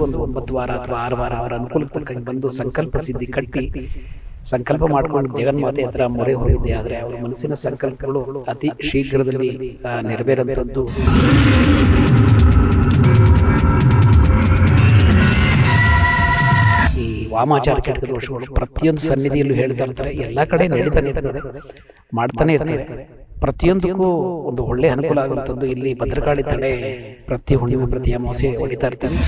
ಒಂದು ಒಂಬತ್ತು ವಾರ ಅಥವಾ ಆರು ವಾರ ಅವರ ಅನುಕೂಲಕ್ಕೆ ತಕ್ಕಂಗೆ ಬಂದು ಸಂಕಲ್ಪ ಸಿದ್ಧಿ ಕಟ್ಟಿ ಸಂಕಲ್ಪ ಮಾಡ್ಕೊಂಡು ಜಗನ್ಮಾತೆ ಹತ್ರ ಮೊರೆ ಹೋಗಿದ್ದೆ. ಆದರೆ ಅವರ ಮನಸ್ಸಿನ ಸಂಕಲ್ಪಗಳು ಅತಿ ಶೀಘ್ರದಲ್ಲಿ ಆ, ಈ ವಾಮಾಚಾರ ಕೆಟ್ಟ ದೋಷಗಳು ಪ್ರತಿಯೊಂದು ಸನ್ನಿಧಿಯಲ್ಲೂ ಹೇಳ್ತಾ ಇರ್ತಾರೆ. ಎಲ್ಲ ಕಡೆ ನಡೀತಾನೆ ಇರ್ತದೆ. ಮಾಡ್ತಾನೆ ಇರ್ತಾರೆ. ಪ್ರತಿಯೊಂದಕ್ಕೂ ಒಂದು ಒಳ್ಳೆ ಅನುಕೂಲ ಆಗುವಂಥದ್ದು ಇಲ್ಲಿ ಭದ್ರಕಾಳಿ ತಡೆ ಪ್ರತಿ ಹುಣ್ಣಿಮೆ ಪ್ರತಿ ಅಮಾವಾಸ್ಯೆ ಹೊಡಿತಾ ಇರ್ತಾರೆ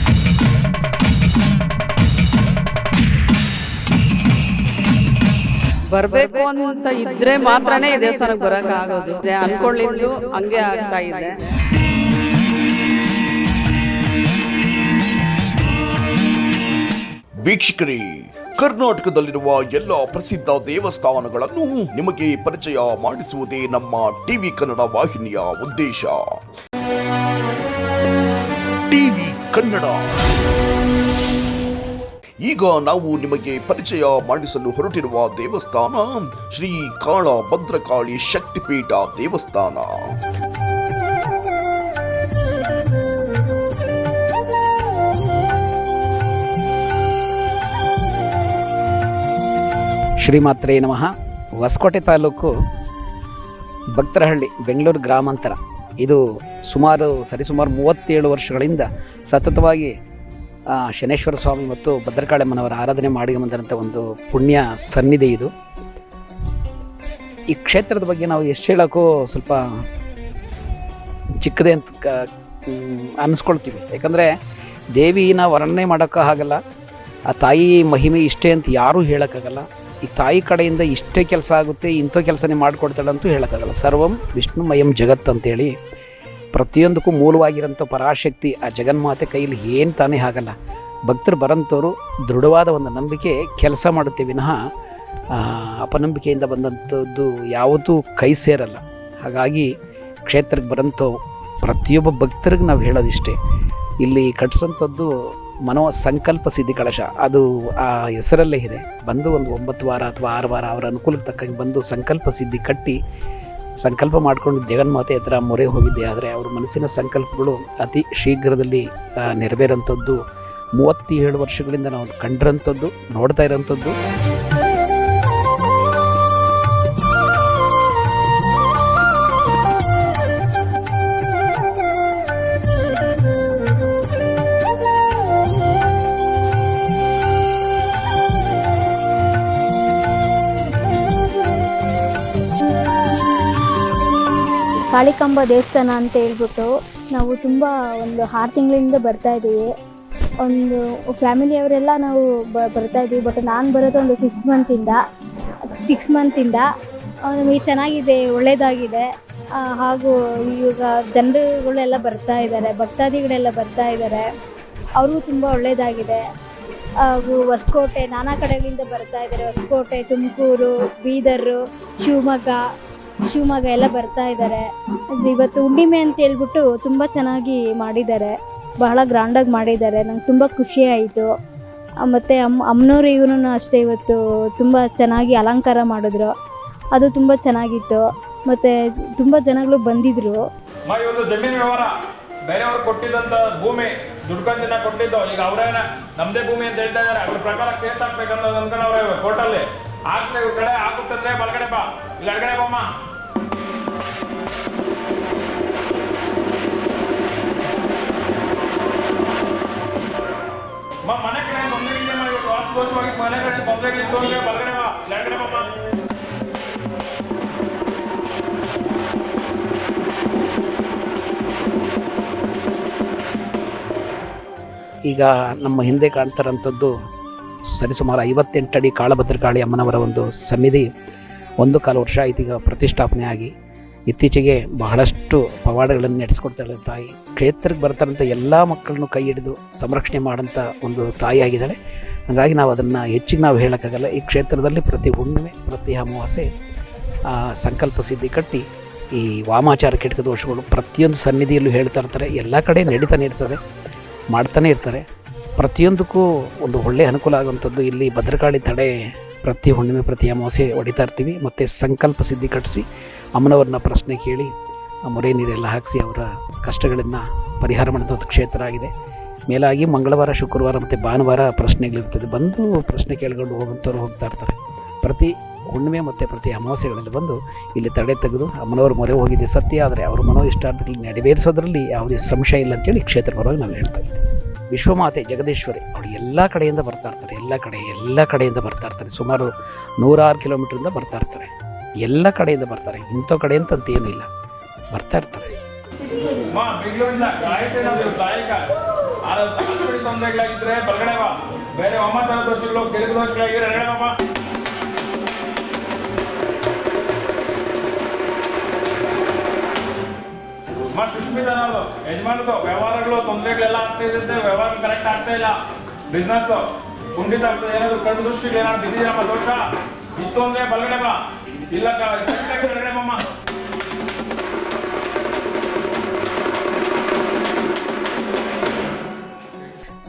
ಬರ್ಬೇಕು ಅಂತ ಇದ್ರೆ ಮಾತ್ರನೇ ಈ ದೇವಸ್ಥಾನಕ್ಕೆ ಬರಕ್ ಆಗೋದು. ಅದೇ ಅನ್ಕೊಳ್ಳಿದ್ದು ಹಂಗೆ ಆಗ್ತಾ ಇದೆ. ವೀಕ್ಷಕರೇ ಕರ್ನಾಟಕದಲ್ಲಿರುವ ಎಲ್ಲ ಪ್ರಸಿದ್ಧ ದೇವಸ್ಥಾನಗಳನ್ನು ನಿಮಗೆ ಪರಿಚಯ ಮಾಡಿಸುವುದೇ ನಮ್ಮ ಟಿವಿ ಕನ್ನಡ ವಾಹಿನಿಯ ಉದ್ದೇಶ. ಟಿವಿ ಕನ್ನಡ. ಈಗ ನಾವು ನಿಮಗೆ ಪರಿಚಯ ಮಾಡಿಸಲು ಹೊರಟಿರುವ ದೇವಸ್ಥಾನ ಶ್ರೀ ಕಾಳ ಭದ್ರಕಾಳಿ ಶಕ್ತಿಪೀಠ ದೇವಸ್ಥಾನ. ಶ್ರೀಮಾತ್ರೇ ನಮಃ. ಹೊಸಕೋಟೆ ತಾಲೂಕು ಭಕ್ತರಹಳ್ಳಿ, ಬೆಂಗಳೂರು ಗ್ರಾಮಾಂತರ. ಇದು ಸುಮಾರು, ಸರಿಸುಮಾರು ಮೂವತ್ತೇಳು ವರ್ಷಗಳಿಂದ ಸತತವಾಗಿ ಶನೇಶ್ವರ ಸ್ವಾಮಿ ಮತ್ತು ಭದ್ರಕಾಳಮ್ಮನವರ ಆರಾಧನೆ ಮಾಡಿ ಬಂದಂಥ ಒಂದು ಪುಣ್ಯ ಸನ್ನಿಧಿ ಇದು. ಈ ಕ್ಷೇತ್ರದ ಬಗ್ಗೆ ನಾವು ಎಷ್ಟು ಹೇಳೋಕ್ಕೂ ಸ್ವಲ್ಪ ಚಿಕ್ಕದೇ ಅಂತ ಅನ್ನಿಸ್ಕೊಳ್ತೀವಿ ಯಾಕಂದರೆ ದೇವಿನ ವರ್ಣನೆ ಮಾಡೋಕ್ಕಾಗಲ್ಲ ಆ ತಾಯಿ ಮಹಿಮೆ ಇಷ್ಟೇ ಅಂತ ಯಾರೂ ಹೇಳೋಕ್ಕಾಗಲ್ಲ. ಈ ತಾಯಿ ಕಡೆಯಿಂದ ಇಷ್ಟೇ ಕೆಲಸ ಆಗುತ್ತೆ, ಇಂಥ ಕೆಲಸನೇ ಮಾಡಿಕೊಡ್ತಾಳೆ ಅಂತೂ ಹೇಳೋಕ್ಕಾಗಲ್ಲ. ಸರ್ವಂ ವಿಷ್ಣುಮಯಂ ಜಗತ್ ಅಂತೇಳಿ ಪ್ರತಿಯೊಂದಕ್ಕೂ ಮೂಲವಾಗಿರೋಂಥ ಪರಾಶಕ್ತಿ ಆ ಜಗನ್ಮಾತೆ ಕೈಯಲ್ಲಿ ಏನು ತಾನೇ ಆಗಲ್ಲ. ಭಕ್ತರು ಬರಂಥವರು ದೃಢವಾದ ಒಂದು ನಂಬಿಕೆ ಕೆಲಸ ಮಾಡುತ್ತೆ ವಿನಃ ಅಪನಂಬಿಕೆಯಿಂದ ಬಂದಂಥದ್ದು ಯಾವತ್ತೂ ಕೈ ಸೇರಲ್ಲ. ಹಾಗಾಗಿ ಕ್ಷೇತ್ರಕ್ಕೆ ಬರೋಂಥ ಪ್ರತಿಯೊಬ್ಬ ಭಕ್ತರಿಗೆ ನಾವು ಹೇಳೋದಿಷ್ಟೇ, ಇಲ್ಲಿ ಕಟ್ಟಿಸೋಂಥದ್ದು ಮನೋ ಸಂಕಲ್ಪ ಸಿದ್ಧಿ ಕಳಶ. ಅದು ಆ ಹೆಸರಲ್ಲೇ ಇದೆ. ಬಂದು ಒಂದು ಒಂಬತ್ತು ವಾರ ಅಥವಾ ಆರು ವಾರ ಅವರ ಅನುಕೂಲಕ್ಕೆ ತಕ್ಕಂಗೆ ಬಂದು ಸಂಕಲ್ಪ ಸಿದ್ಧಿ ಕಟ್ಟಿ, ಸಂಕಲ್ಪ ಮಾಡಿಕೊಂಡು ಜಗನ್ಮಾತೆ ಹತ್ರ ಮೊರೆ ಹೋಗಿದ್ದೆ. ಆದರೆ ಅವ್ರ ಮನಸ್ಸಿನ ಸಂಕಲ್ಪಗಳು ಅತಿ ಶೀಘ್ರದಲ್ಲಿ ನೆರವೇರಂಥದ್ದು. ಮೂವತ್ತೇಳು ವರ್ಷಗಳಿಂದ ನಾವು ಕಂಡಿರೋಂಥದ್ದು, ನೋಡ್ತಾ ಇರೋಂಥದ್ದು. ಕಾಳಿಕಾಂಬ ದೇವಸ್ಥಾನ ಅಂತ ಹೇಳ್ಬಿಟ್ಟು ನಾವು ತುಂಬ ಒಂದು ಆರು ತಿಂಗಳಿಂದ ಬರ್ತಾ ಇದ್ದೀವಿ ಒಂದು ಫ್ಯಾಮಿಲಿಯವರೆಲ್ಲ ನಾವು ಬ, ಬರ್ತಾ ಇದ್ದೀವಿ ಬಟ್ ನಾನು ಬರೋದು ಒಂದು ಸಿಕ್ಸ್ ಮಂತಿಂದ ಸಿಕ್ಸ್ ಮಂತಿಂದ ನಮಗೆ ಚೆನ್ನಾಗಿದೆ ಒಳ್ಳೆಯದಾಗಿದೆ ಹಾಗೂ ಈಗ ಜನರುಗಳೆಲ್ಲ ಬರ್ತಾ ಇದ್ದಾರೆ ಭಕ್ತಾದಿಗಳೆಲ್ಲ ಬರ್ತಾ ಇದ್ದಾರೆ ಅವ್ರಿಗೂ ತುಂಬ ಒಳ್ಳೆಯದಾಗಿದೆ ಹಾಗೂ ಹೊಸಕೋಟೆ, ನಾನಾ ಕಡೆಗಳಿಂದ ಬರ್ತಾ ಇದ್ದಾರೆ ಹೊಸಕೋಟೆ, ತುಮಕೂರು, ಬೀದರು, ಶಿವಮೊಗ್ಗ. ಶಿವಮೊಗ್ಗ ಎಲ್ಲ ಬರ್ತಾ ಇದ್ದಾರೆ ಇವತ್ತು ಹುಣ್ಣಿಮೆ ಅಂತ ಹೇಳ್ಬಿಟ್ಟು ತುಂಬ ಚೆನ್ನಾಗಿ ಮಾಡಿದ್ದಾರೆ. ಬಹಳ ಗ್ರ್ಯಾಂಡಾಗಿ ಮಾಡಿದ್ದಾರೆ. ನಂಗೆ ತುಂಬ ಖುಷಿ ಆಯಿತು. ಮತ್ತು ಅಮ್ಮ ಅಮ್ಮನವ್ರಿಗೂ ಅಷ್ಟೇ ಇವತ್ತು ತುಂಬ ಚೆನ್ನಾಗಿ ಅಲಂಕಾರ ಮಾಡಿದ್ರು. ಅದು ತುಂಬ ಚೆನ್ನಾಗಿತ್ತು. ಮತ್ತು ತುಂಬ ಜನಗಳು ಬಂದಿದ್ರು. ಇವತ್ತು ಜಮೀನು ವ್ಯವಹಾರ ಬೇರೆಯವ್ರು ಕೊಟ್ಟಿದ್ದಂತ ಭೂಮಿ, ದುಡ್ಕೊಂದಿನ ಕೊಟ್ಟಿದ್ದು, ಈಗ ಅವ್ರೇನ ನಮ್ದೇ ಭೂಮಿ ಅಂತ ಹೇಳ್ತಾ ಇದಾರೆ ಅದ್ರ ಪ್ರಕಾರ ಕೇಸ್ ಹಾಕ್ಬೇಕಂತ ಅಂದ್ಕೊಂಡವ್ರೆ ಕೋರ್ಟಲ್ಲಿ. ಹಾಕ್ತಾರೆ ಇವ್ರ ಕಡೆ ಆಗುತ್ತಂದ್ರೆ ಬಲಗಡೆ ಬಾ. ಇಲ್ಲ, ಎಡಗಡೆ ಬಮ್ಮ ಇವತ್ತು ಮನೆಗಳಲ್ಲಿ ಬಾ ಈಗ ನಮ್ಮ ಹಿಂದೆ ಕಾಣ್ತಾರಂಥದ್ದು ಸರಿಸುಮಾರು ಐವತ್ತೆಂಟು ಅಡಿ ಕಾಳಭದ್ರಕಾಳಿ ಅಮ್ಮನವರ ಒಂದು ಸನ್ನಿಧಿ. ಒಂದು ಕಾಲು ವರ್ಷ ಆಯ್ತು ಈಗ ಪ್ರತಿಷ್ಠಾಪನೆ ಆಗಿ ಇತ್ತೀಚೆಗೆ ಬಹಳಷ್ಟು ಪವಾಡಗಳನ್ನು ನಡೆಸ್ಕೊಡ್ತಾಳೆ ತಾಯಿ. ಕ್ಷೇತ್ರಕ್ಕೆ ಬರ್ತಾರಂಥ ಎಲ್ಲ ಮಕ್ಕಳನ್ನು ಕೈ ಹಿಡಿದು ಸಂರಕ್ಷಣೆ ಮಾಡೋಂಥ ಒಂದು ತಾಯಿಯಾಗಿದ್ದಾಳೆ ಹಾಗಾಗಿ ನಾವು ಅದನ್ನು ಹೆಚ್ಚಿಗೆ ನಾವು ಹೇಳೋಕ್ಕಾಗಲ್ಲ. ಈ ಕ್ಷೇತ್ರದಲ್ಲಿ ಪ್ರತಿ ಹುಣ್ಣಿಮೆ, ಪ್ರತಿ ಅಮಾವಾಸ್ಯೆ ಸಂಕಲ್ಪ ಸಿದ್ಧಿ ಕಟ್ಟಿ ಈ ವಾಮಾಚಾರ ಕೆಟ್ಟ ದೋಷಗಳು ಪ್ರತಿಯೊಂದು ಸನ್ನಿಧಿಯಲ್ಲೂ ಹೇಳ್ತಾ ಇರ್ತಾರೆ. ಎಲ್ಲ ಕಡೆ ನಡೀತಾನೆ ಇರ್ತದೆ ಮಾಡ್ತಾನೆ ಇರ್ತಾರೆ. ಪ್ರತಿಯೊಂದಕ್ಕೂ ಒಂದು ಒಳ್ಳೆಯ ಅನುಕೂಲ ಆಗುವಂಥದ್ದು ಇಲ್ಲಿ ಭದ್ರಕಾಳಿ ತಡೆ ಪ್ರತಿ ಹುಣ್ಣಿಮೆ, ಪ್ರತಿ ಅಮಾವಾಸ್ಯೆ ಹೊಡಿತಾ ಇರ್ತೀವಿ. ಮತ್ತು ಸಂಕಲ್ಪ ಸಿದ್ಧಿ ಕಟ್ಟಿಸಿ ಅಮ್ಮನವ್ರನ್ನ ಪ್ರಶ್ನೆ ಕೇಳಿ ಮೊರೆ ನೀರೆಲ್ಲ ಹಾಕಿಸಿ ಅವರ ಕಷ್ಟಗಳನ್ನು ಪರಿಹಾರ ಮಾಡಿದಂಥ ಕ್ಷೇತ್ರ ಆಗಿದೆ. ಮೇಲಾಗಿ ಮಂಗಳವಾರ, ಶುಕ್ರವಾರ ಮತ್ತು ಭಾನುವಾರ ಪ್ರಶ್ನೆಗಳಿರ್ತದೆ. ಬಂದು ಪ್ರಶ್ನೆ ಕೇಳ್ಕೊಂಡು ಹೋಗುವಂಥವ್ರು ಹೋಗ್ತಾ ಇರ್ತಾರೆ. ಪ್ರತಿ ಹುಣ್ಣಿಮೆ ಮತ್ತು ಪ್ರತಿ ಅಮಾವಾಸ್ಯೆಗಳಲ್ಲಿ ಬಂದು ಇಲ್ಲಿ ತಡೆ ತೆಗೆದು ಅಮ್ಮನವ್ರ ಮೊರೆ ಹೋಗಿದೆ ಸತ್ಯ, ಆದರೆ ಅವರ ಮನೋ ಇಷ್ಟಾರ್ಥದಲ್ಲಿ ನೆರವೇರಿಸೋದ್ರಲ್ಲಿ ಯಾವುದೇ ಸಂಶಯ ಇಲ್ಲ ಅಂತೇಳಿ ಕ್ಷೇತ್ರ ಪರವಾಗಿ ನಾನು ಹೇಳ್ತಾ ಇದ್ದೆ. ವಿಶ್ವಮಾತೆ ಜಗದೀಶ್ವರಿ ಅವಳು ಎಲ್ಲ ಕಡೆಯಿಂದ ಬರ್ತಾ ಇರ್ತಾರೆ. ಎಲ್ಲ ಕಡೆ, ಎಲ್ಲ ಕಡೆಯಿಂದ ಬರ್ತಾ ಇರ್ತಾರೆ. ಸುಮಾರು ನೂರಾರು ಕಿಲೋಮೀಟ್ರಿಂದ ಬರ್ತಾ ಇರ್ತಾರೆ. ಎಲ್ಲ ಕಡೆಯಿಂದ ಬರ್ತಾರೆ. ಇಂಥ ಕಡೆ ಅಂತ ಏನೂ ಇಲ್ಲ. ಬರ್ತಾ ಇರ್ತಾರೆ. ಬೇರೆ ದೋಷಗಳು ಕೆರೆ ನಾವು ವ್ಯವಹಾರಗಳು, ತೊಂದರೆಗಳೆಲ್ಲ ಆಗ್ತಾ ಇದೆ ವ್ಯವಹಾರ ಕರೆಕ್ಟ್ ಆಗ್ತಾ ಇಲ್ಲ. ಬಿಸ್ನೆಸ್ ಖಂಡಿತ ಆಗ್ತದೆ ಏನಾದ್ರು ಕಣ್ಣು ದೃಷ್ಟಿಗಳು ಏನಾದ್ರು ಬಿದ್ದಿದ್ದೀರಮ್ಮ ದೋಷ? ಇತ್ತು ಅಂದ್ರೆ ಇಲ್ಲ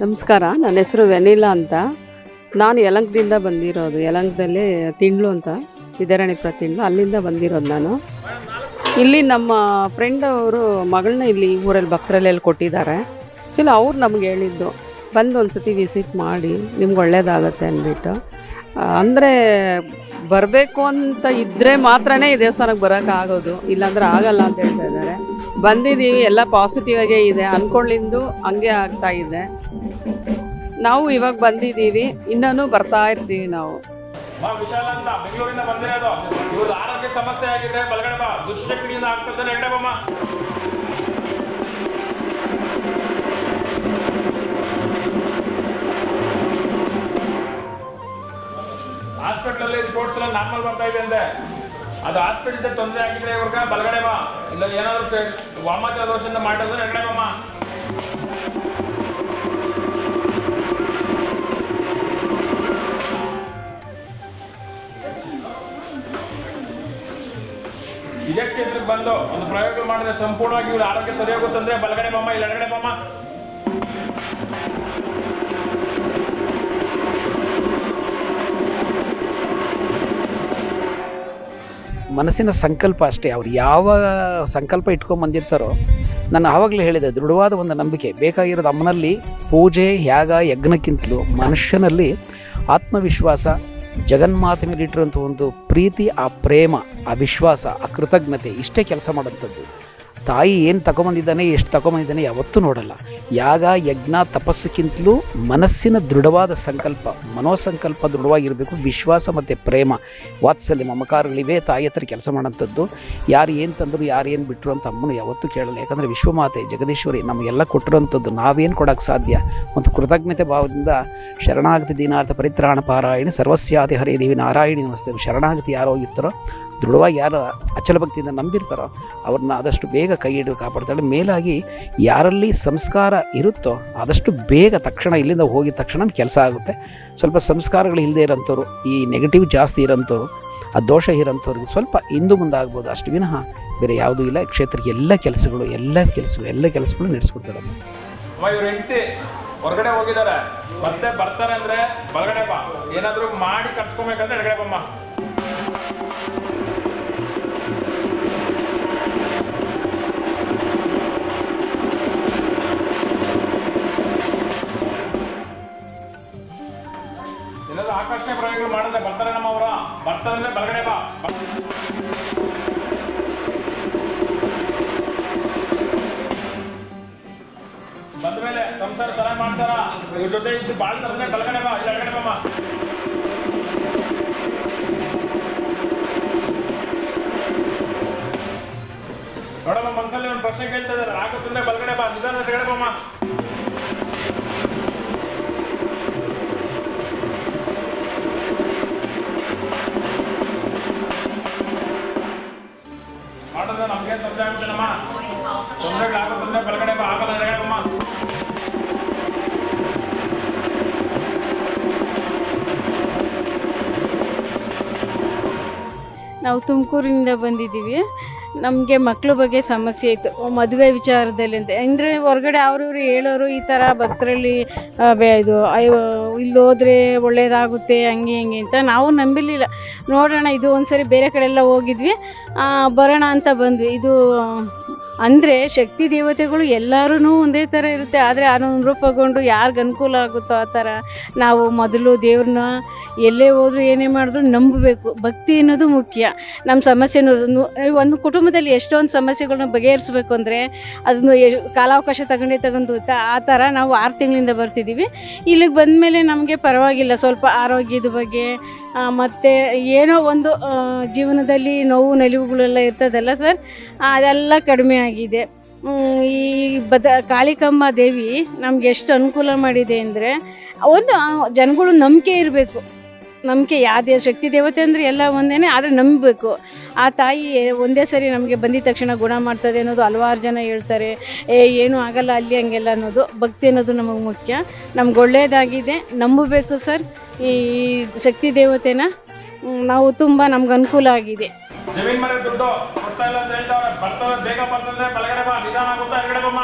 ನಮಸ್ಕಾರ, ನನ್ನ ಹೆಸರು ವೆನಿಲಾ ಅಂತ. ನಾನು ಯಲಂಕದಿಂದ ಬಂದಿರೋದು, ಯಲಂಕದಲ್ಲಿ ತಿಂಡ್ಲು ಅಂತ ವಿದ್ಯಾರಣಿಪುರ ತಿಂಡ್ಲು ಅಲ್ಲಿಂದ ಬಂದಿರೋದು ನಾನು. ಇಲ್ಲಿ ನಮ್ಮ ಫ್ರೆಂಡ್ ಅವರು ಮಗಳನ್ನ ಇಲ್ಲಿ ಊರಲ್ಲಿ ಭಕ್ತರಲ್ಲಿ ಕೊಟ್ಟಿದ್ದಾರೆ. ಆ್ಯಕ್ಚುಲಿ ಅವ್ರು ನಮ್ಗೆ ಹೇಳಿದ್ದು, ಬಂದು ಒಂದು ಸತಿ ವಿಸಿಟ್ ಮಾಡಿ, ನಿಮ್ಗೆ ಒಳ್ಳೇದಾಗತ್ತೆ ಅಂದ್ಬಿಟ್ಟು. ಅಂದರೆ ಬರಬೇಕು ಅಂತ ಇದ್ರೆ ಮಾತ್ರನೇ ಈ ದೇವಸ್ಥಾನಕ್ಕೆ ಬರೋಕೆ ಆಗೋದು. ಇಲ್ಲಾಂದ್ರೆ ಆಗಲ್ಲ ಅಂತ ಹೇಳ್ತಾ ಇದ್ದಾರೆ. ಬಂದಿದ್ದೀವಿ, ಎಲ್ಲ ಪಾಸಿಟಿವ್ ಆಗೇ ಇದೆ. ಅಂದ್ಕೊಂಡಿದ್ದು ಹಂಗೆ ಆಗ್ತಾ ಇದೆ. ನಾವು ಇವಾಗ ಬಂದಿದ್ದೀವಿ, ಇನ್ನೂ ಬರ್ತಾ ಇರ್ತೀವಿ ನಾವು. ಆರೋಗ್ಯ ಸಮಸ್ಯೆ ಆಗಿದೆ. ಹಾಸ್ಪಿಟ್ಲಲ್ಲಿ ಸ್ಪೋರ್ಟ್ಸ್ ಎಲ್ಲ ನಾರ್ಮಲ್ ಬರ್ತಾ ಇದೆ ಅಂದೆ. ಅದು ಹಾಸ್ಪಿಟಲ್ ತೊಂದರೆ ಆಗಿದ್ರೆ ಇವ್ರಿಗೆ, ಬಲಗಡೆ ಬಾ. ಇಲ್ಲ ಏನಾದ್ರು ವಾಮಾಚಾರ ದೋಷದಿಂದ ಮಾಡಿದ್ರೆ ಎಡಗಡೆ ಬಮ್ಮ ಇದೇ ಕ್ಷೇತ್ರಕ್ಕೆ ಬಂದು ಒಂದು ಪ್ರಯೋಗ ಮಾಡಿದ್ರೆ ಸಂಪೂರ್ಣವಾಗಿ ಇವ್ರ ಆರೋಗ್ಯ ಸರಿಯಾಗುತ್ತಂದ್ರೆ ಬಲಗಡೆ ಬಾಮ್ಮ ಇಲ್ಲ ಎಡಗಡೆ ಬಮ್ಮ ಮನಸ್ಸಿನ ಸಂಕಲ್ಪ ಅಷ್ಟೇ. ಅವ್ರು ಯಾವ ಸಂಕಲ್ಪ ಇಟ್ಕೊಂಡು ಬಂದಿರ್ತಾರೋ ನಾನು ಆವಾಗಲೇ ಹೇಳಿದೆ, ದೃಢವಾದ ಒಂದು ನಂಬಿಕೆ. ಬೇಕಾಗಿರೋದು ಅಮ್ಮನಲ್ಲಿ ಪೂಜೆ, ಯಾಗ, ಯಜ್ಞಕ್ಕಿಂತಲೂ ಮನುಷ್ಯನಲ್ಲಿ ಆತ್ಮವಿಶ್ವಾಸ ಜಗನ್ಮಾತೆ ಮೇಲೆ ಇಟ್ಟಿರುವಂಥ ಒಂದು ಪ್ರೀತಿ, ಆ ಪ್ರೇಮ, ಆ ವಿಶ್ವಾಸ, ಆ ಕೃತಜ್ಞತೆ, ಇಷ್ಟೇ ಕೆಲಸ ಮಾಡೋಂಥದ್ದು ತಾಯಿ ಏನು ತಗೊಂಬಂದಿದ್ದಾನೆ, ಎಷ್ಟು ತಗೊಂಬಂದಿದ್ದಾನೆ ಯಾವತ್ತೂ ನೋಡಲ್ಲ. ಯಾಗ, ಯಜ್ಞ ತಪಸ್ಸುಕ್ಕಿಂತಲೂ ಮನಸ್ಸಿನ ದೃಢವಾದ ಸಂಕಲ್ಪ, ಮನೋಸಂಕಲ್ಪ ದೃಢವಾಗಿರಬೇಕು, ವಿಶ್ವಾಸ ಮತ್ತು ಪ್ರೇಮ. ವಾತ್ಸಲ್ಯ, ಮಮಕಾರಗಳಿವೆ, ತಾಯಿ ಹತ್ರ ಕೆಲಸ ಮಾಡೋಂಥದ್ದು. ಯಾರು ಏನು ತಂದರು, ಯಾರು ಏನು ಬಿಟ್ಟರು ಅಂತ ಅಮ್ಮನು ಯಾವತ್ತೂ ಕೇಳಲ್ಲ. ಯಾಕಂದರೆ ವಿಶ್ವಮಾತೆ, ಜಗದೀಶ್ವರಿ ನಮಗೆಲ್ಲ ಕೊಟ್ಟಿರೋಂಥದ್ದು ನಾವೇನು ಕೊಡೋಕ್ಕೆ ಸಾಧ್ಯ? ಒಂದು ಕೃತಜ್ಞತೆ ಭಾವದಿಂದ ಶರಣಾಗತಿ ದೀನಾರ್ಥ ಪರಿತ್ರಾಣ ಪಾರಾಯಣ ಸರ್ವಸ್ಯಾತಿ ಹರೇ ದೇವಿ ನಾರಾಯಣಿ ನಮಸ್ತೆ. ಶರಣಾಗತಿ ಯಾರೋ ಹೋಗಿರ್ತಾರೋ ದೃಢವಾಗಿ ಯಾರು ಅಚಲ ಭಕ್ತಿಯಿಂದ ನಂಬಿರ್ತಾರೋ ಅವ್ರನ್ನ ಆದಷ್ಟು ಬೇಗ ಕೈ ಹಿಡಿದು ಕಾಪಾಡ್ತಾಳೆ ಮೇಲಾಗಿ ಯಾರಲ್ಲಿ ಸಂಸ್ಕಾರ ಇರುತ್ತೋ ಆದಷ್ಟು ಬೇಗ ತಕ್ಷಣ ಇಲ್ಲಿಂದ ಹೋಗಿದ ತಕ್ಷಣ ಕೆಲಸ ಆಗುತ್ತೆ. ಸ್ವಲ್ಪ ಸಂಸ್ಕಾರಗಳು ಇಲ್ಲದೆ ಇರೋಂಥವ್ರು, ಈ ನೆಗೆಟಿವ್ ಜಾಸ್ತಿ ಇರೋಂಥವ್ರು, ಆ ದೋಷ ಇರೋಂಥವ್ರಿಗೆ ಸ್ವಲ್ಪ ಹಿಂದೂ ಮುಂದೆ ಆಗ್ಬೋದು ಅಷ್ಟು ವಿನಃ ಬೇರೆ ಯಾವುದೂ ಇಲ್ಲ. ಕ್ಷೇತ್ರಕ್ಕೆ ಎಲ್ಲ ಕೆಲಸಗಳು ಎಲ್ಲ ಕೆಲಸಗಳು ಎಲ್ಲ ಕೆಲಸಗಳು ಇವ್ರ ಹೊರಗಡೆ ಹೋಗಿದ್ದಾರೆ. ಮತ್ತೆ ಬರ್ತಾರೆ ಅಂದ್ರೆ ಬಾ. ಏನಾದ್ರೂ ಮಾಡಿ ಕರ್ಸ್ಕೊಬೇಕಂದ್ರೆ ಎಡಗಡೆ ಬಮ್ಮ ಏನಾದ್ರು ಆಕರ್ಷಣೆ ಪ್ರಯೋಗಗಳು ಮಾಡಿದ್ರೆ ಬರ್ತಾರೆ ನಮ್ಮ ಅವರ ಬರ್ತಾರೆ ಬಲಗಡೆ ಬಾ. ಬಂದ ಮೇಲೆ ಸಂಸಾರ ಚೆನ್ನಾಗಿ ಮಾಡ್ತಾರ? ಇವ್ರ ಜೊತೆ ಇದ್ದು ಬಾಳ್ತಾರೆ ಬಲಗಡೆ ಬಾ, ಇಲ್ಲ ಎಡಗಡೆ ಬಮ್ಮ ನೋಡಮ್ಮ, ಮನ್ಸಲ್ಲಿ ಒಂದು ಪ್ರಶ್ನೆ ಕೇಳ್ತಾ ಇದ್ದಾರೆ. ಆಗುತ್ತಂದ್ರೆ ಬಲಗಡೆ ಬಾ ನಿಧಾನ ಎಡಗಡೆ ತುಮಕೂರಿನಿಂದ ಬಂದಿದ್ದೀವಿ. ನಮಗೆ ಮಕ್ಕಳ ಬಗ್ಗೆ ಸಮಸ್ಯೆ ಇತ್ತು. ಮದುವೆ ವಿಚಾರದಲ್ಲಿ ಅಂತ. ಅಂದರೆ ಹೊರಗಡೆ ಅವ್ರವ್ರು ಹೇಳೋರು ಈ ಥರ ಭಕ್ತರಲ್ಲಿ ಬೇ, ಇದು, ಅಯ್ಯೋ, ಇಲ್ಲಿ ಹೋದ್ರೆ ಒಳ್ಳೇದಾಗುತ್ತೆ, ಹಂಗೆ, ಹಿಂಗೆ ಅಂತ ನಾವು ನಂಬಿರಲಿಲ್ಲ. ನೋಡೋಣ, ಇದು ಒಂದು ಸರಿ ಬೇರೆ ಕಡೆ ಎಲ್ಲ ಹೋಗಿದ್ವಿ. ಬರೋಣ ಅಂತ ಬಂದ್ವಿ. ಇದು ಅಂದರೆ ಶಕ್ತಿ ದೇವತೆಗಳು ಎಲ್ಲರೂ ಒಂದೇ ಥರ ಇರುತ್ತೆ. ಆದರೆ ಅದನ್ನು ರೂಪಗೊಂಡು ಯಾರಿಗೆ ಅನುಕೂಲ ಆಗುತ್ತೋ ಆ ಥರ ನಾವು ಮೊದಲು ದೇವ್ರನ್ನ ಎಲ್ಲೇ ಹೋದರೂ ಏನೇ ಮಾಡಿದ್ರು ನಂಬಬೇಕು. ಭಕ್ತಿ ಅನ್ನೋದು ಮುಖ್ಯ. ನಮ್ಮ ಸಮಸ್ಯೆ ಒಂದು ಕುಟುಂಬದಲ್ಲಿ ಎಷ್ಟೊಂದು ಸಮಸ್ಯೆಗಳನ್ನ ಬಗೆಹರಿಸ್ಬೇಕು ಅಂದರೆ ಅದನ್ನು ಕಾಲಾವಕಾಶ ತಗೊಂಡೇ ತಗೊಂಡು ಆ ಥರ ನಾವು ಆರು ತಿಂಗಳಿಂದ ಬರ್ತಿದ್ದೀವಿ ಇಲ್ಲಿಗೆ ಬಂದಮೇಲೆ ನಮಗೆ ಪರವಾಗಿಲ್ಲ. ಸ್ವಲ್ಪ ಆರೋಗ್ಯದ ಬಗ್ಗೆ ಮತ್ತು ಏನೋ ಒಂದು ಜೀವನದಲ್ಲಿ ನೋವು, ನಲಿವುಗಳೆಲ್ಲ ಇರ್ತದಲ್ಲ ಸರ್? ಅದೆಲ್ಲ ಕಡಿಮೆ ಆಗಿದೆ. ಈ ಬದ ಕಾಳಿಕಮ್ಮ ದೇವಿ ನಮ್ಗೆ ಎಷ್ಟು ಅನುಕೂಲ ಮಾಡಿದೆ ಅಂದರೆ, ಒಂದು ಜನಗಳು ನಂಬಿಕೆ ಇರಬೇಕು. ನಂಬಿಕೆ ಯಾವುದೇ ಶಕ್ತಿ, ದೇವತೆ ಅಂದರೆ ಎಲ್ಲ ಒಂದೇ ಆದರೆ ನಂಬಬೇಕು. ಆ ತಾಯಿ ಒಂದೇ ಸರಿ ನಮಗೆ ಬಂದಿದ ತಕ್ಷಣ ಗುಣ ಮಾಡ್ತದೆ ಅನ್ನೋದು ಹಲವಾರು ಜನ ಹೇಳ್ತಾರೆ. ಏ, ಏನೂ ಆಗಲ್ಲ ಅಲ್ಲಿ ಹಂಗೆಲ್ಲ ಅನ್ನೋದು. ಭಕ್ತಿ ಅನ್ನೋದು ನಮಗೆ ಮುಖ್ಯ. ನಮ್ಗೆ ಒಳ್ಳೆಯದಾಗಿದೆ ನಂಬಬೇಕು ಸರ್. ಈ ಶಕ್ತಿ, ದೇವತೆನ ನಾವು ತುಂಬ ನಮ್ಗೆ ಅನುಕೂಲ ಆಗಿದೆ. ಜಮೀನ್ ಮನೆ ದುಡ್ಡು ಕೊಡ್ತಾ ಇಲ್ಲ ಅಂತ ಹೇಳ್ತಾವ್ರೆ ಬರ್ತವೆ ಬೇಗ ಬರ್ತಂದ್ರೆ ಬಲಗಡೆ ಬಾ, ನಿಧಾನ ಆಗುತ್ತಾ ಎಡಗಡೆ ಬಮ್ಮ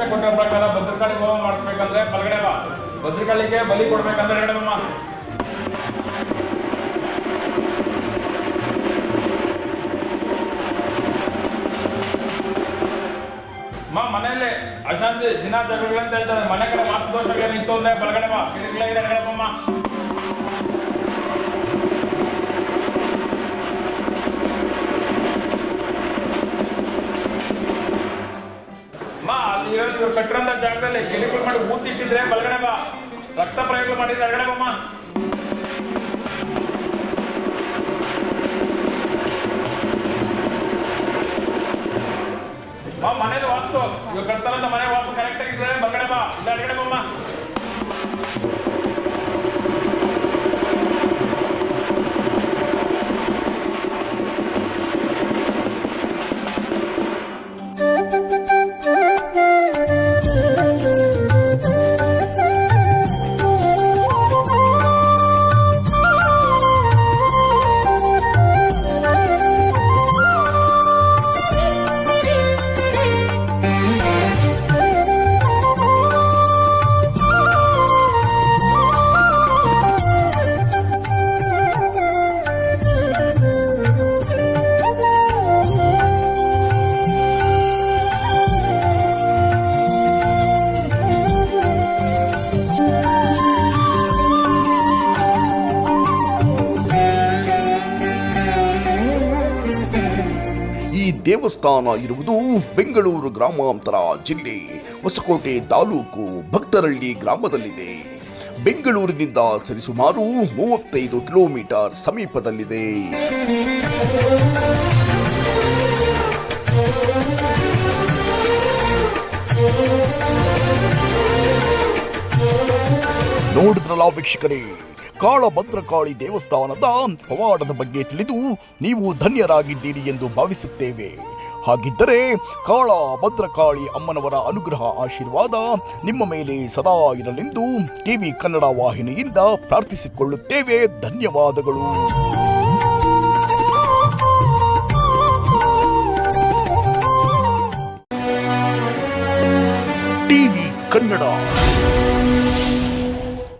ಸೂಚನೆ ಕೊಟ್ಟಿರೋ ಪ್ರಕಾರ ಭದ್ರಕಾಳಿ ಹೋಮ ಮಾಡಿಸ್ಬೇಕಂದ್ರೆ ಬಲಗಡೆ ಬಾ. ಭದ್ರಕಾಳಿಗೆ ಬಲಿ ಕೊಡ್ಬೇಕಂದ್ರೆ ಹೇಳಮ್ಮ ಮಾ ಮನೆಯಲ್ಲಿ ಅಶಾಂತಿ ದಿನ ಜಗಳಗಳಂತ ಹೇಳ್ತಾರೆ. ಮನೆ ಕಡೆ ವಾಸದೋಷಗಳೇನು ಇತ್ತು ಅಂದ್ರೆ ಬಲಗಡೆ ಬಾ. ಕಿರಿಕಿಲ ಇದೆ ಎಡಗಡೆ ಊತಿಟ್ಟಿದ್ರೆ ಬಲಗಡೆ ಬಾ. ರಕ್ತ ಪ್ರಯೋಗ ಮಾಡಿದ್ರೆ ಎಡಗಡೆ ಬಮ್ಮ ಮನೇಲಿ ವಾಸ್ತು. ಇವಾಗ ಕಟ್ತಾರಂತ ಮನೆ ವಾಸ್ತು. ಕರೆಕ್ಟ್ ಆಗಿದ್ರೆ ಬಲಗಡೆ ಬಾ. ಇಲ್ಲ, ಎಡಗಡೆ ಬಮ್ಮ ದೇವಸ್ಥಾನ ಇರುವುದು ಬೆಂಗಳೂರು ಗ್ರಾಮಾಂತರ ಜಿಲ್ಲೆ ಹೊಸಕೋಟೆ ತಾಲೂಕು ಭಕ್ತರಳ್ಳಿ ಗ್ರಾಮದಲ್ಲಿದೆ. ಬೆಂಗಳೂರಿನಿಂದ ಸರಿಸುಮಾರು ಮೂವತ್ತೈದು ಕಿಲೋಮೀಟರ್ ಸಮೀಪದಲ್ಲಿದೆ. ನೋಡಿದ್ರಲ್ಲ ವೀಕ್ಷಕರೇ? ಕಾಳಭದ್ರಕಾಳಿ ದೇವಸ್ಥಾನದ ಪವಾಡದ ಬಗ್ಗೆ ತಿಳಿದು ನೀವು ಧನ್ಯರಾಗಿದ್ದೀರಿ ಎಂದು ಭಾವಿಸುತ್ತೇವೆ. ಹಾಗಿದ್ದರೆ ಕಾಳ ಭದ್ರಕಾಳಿ ಅಮ್ಮನವರ ಅನುಗ್ರಹ ಆಶೀರ್ವಾದ ನಿಮ್ಮ ಮೇಲೆ ಸದಾ ಇರಲೆಂದು ಟಿವಿ ಕನ್ನಡ ವಾಹಿನಿಯಿಂದ ಪ್ರಾರ್ಥಿಸಿಕೊಳ್ಳುತ್ತೇವೆ. ಧನ್ಯವಾದಗಳು. ಟಿವಿ ಕನ್ನಡ.